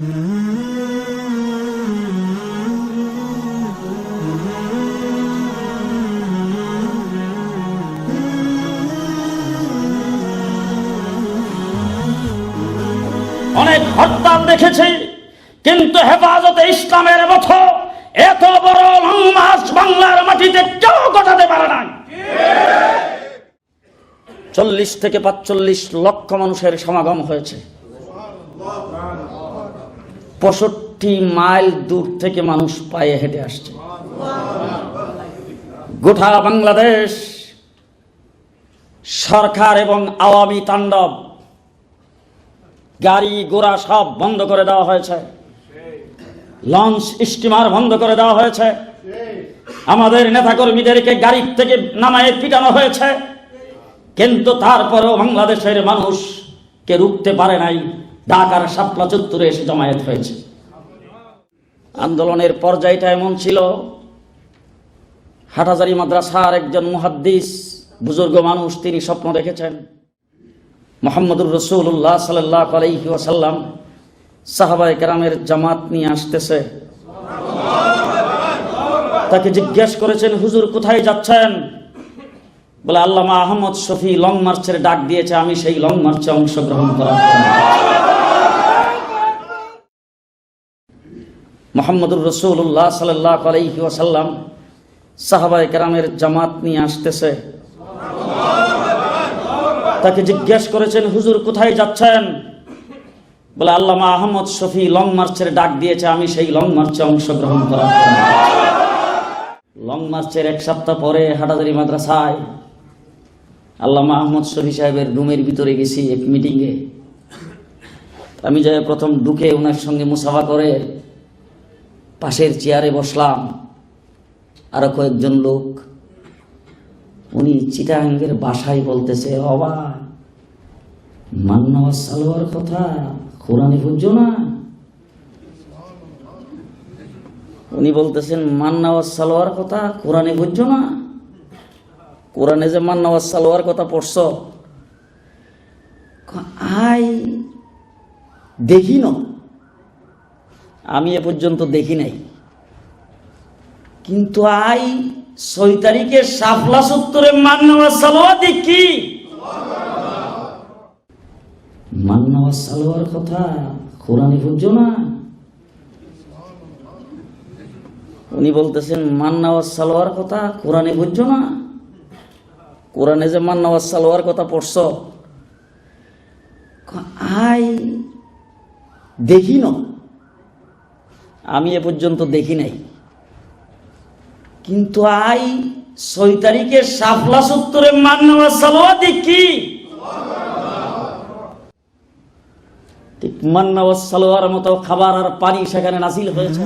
অনেক হরতাল দেখেছি, কিন্তু হেফাজতে ইসলামের মতো এত বড় লং বাংলার মাটিতে কেউ ঘটাতে পারে নাই। চল্লিশ থেকে পাঁচচল্লিশ লক্ষ মানুষের সমাগম হয়েছে। পঁয়ষট্টি মাইল দূর থেকে মানুষ পায়ে হেঁটে আসছে। গোটা বাংলাদেশ সরকার এবং আওয়ামী তাণ্ডব গাড়ি ঘোড়া সব বন্ধ করে দেওয়া হয়েছে। লঞ্চ, স্টিমার বন্ধ করে দেওয়া হয়েছে। আমাদের নেতাকর্মীদেরকে গাড়ি থেকে নামায় পিটানো হয়েছে। কিন্তু তারপরেও বাংলাদেশের মানুষকে রুখতে পারে নাই। ঢাকার শাপলা চত্বরে এসে জমায়েত হয়েছে। আন্দোলনের পর্যায়টা এমন ছিল হাটাজারি মাদ্রাসার একজন মুহাদ্দিস, বুজুর্গ মানুষ, তিনি স্বপ্ন দেখেছেন। মোহাম্মদুর রসুল্লাহ সাল্লাহ ওয়াসাল্লাম সাহাবাই কেরামের জামাত নিয়ে আসতেছে। তাকে জিজ্ঞেস করেছেন, হুজুর, কোথায় যাচ্ছেন? বলে, আল্লামা আহমদ শফি লং মার্চের ডাক দিয়েছে, আমি সেই লং মার্চে অংশগ্রহণ করার মোহাম্মদুর রসুল্লাহ সাল্লাহ আলাইহি ওয়াসাল্লাম সাহাবাই কেরামের জামাত নিয়ে আসতেছে। তাকে জিজ্ঞেস করেছেন, হুজুর, কোথায় যাচ্ছেন? বলে, আল্লামা আহমদ শফি লং মার্চের ডাক দিয়েছে, আমি সেই লং মার্চে অংশগ্রহণ করার লং মার্চের এক সপ্তাহ পরে হাটাদারি মাদ্রাসায় আল্লামা আহমদ শফি সাহেবের রুমের ভিতরে গেছি এক মিটিংয়ে। আমি যাই প্রথম ঢুকে ওনার সঙ্গে মুসাফা করে পাশের চেয়ারে বসলাম। আরও কয়েকজন লোক। উনি চিটাঙ্গের বাসায় বলতেছে অবা মান্না সালোয়ার কথা, কোরআনে বুঝছ না? উনি বলতেছেন, মান্নাওয়াজ সালোয়ার কথা, কোরআনে বুঝছ না? কোরআনে যে মান্নাওয়াজ সালোয়ার কথা পড়ছ আই, দেখি না। আমি এ পর্যন্ত দেখি নাই। কিন্তু আই ছয় তারিখে সাফলা সত্তরে মান্নাওয়াজ সালোয়ার দেখি মান্নাওয়াজ সালোয়ার কথা কোরআনে বুঝছ না? উনি বলতেছেন মান্নাওয়াজ সালোয়ার কথা কোরআনে বুঝছ না? কোরআনে যে মান্নাওয়াজ সালোয়ার কথা পড়ছ আই দেখি না। আমি এ পর্যন্ত দেখি নাই। কিন্তু আই ছয় তারিখে সাফলা সত্তরে মান্নাওয়াজ সালোয়ার দেখি মান্নাওয়াজ সালোয়ার মতো খাবার আর পানি সেখানে নাসিল হয়েছে।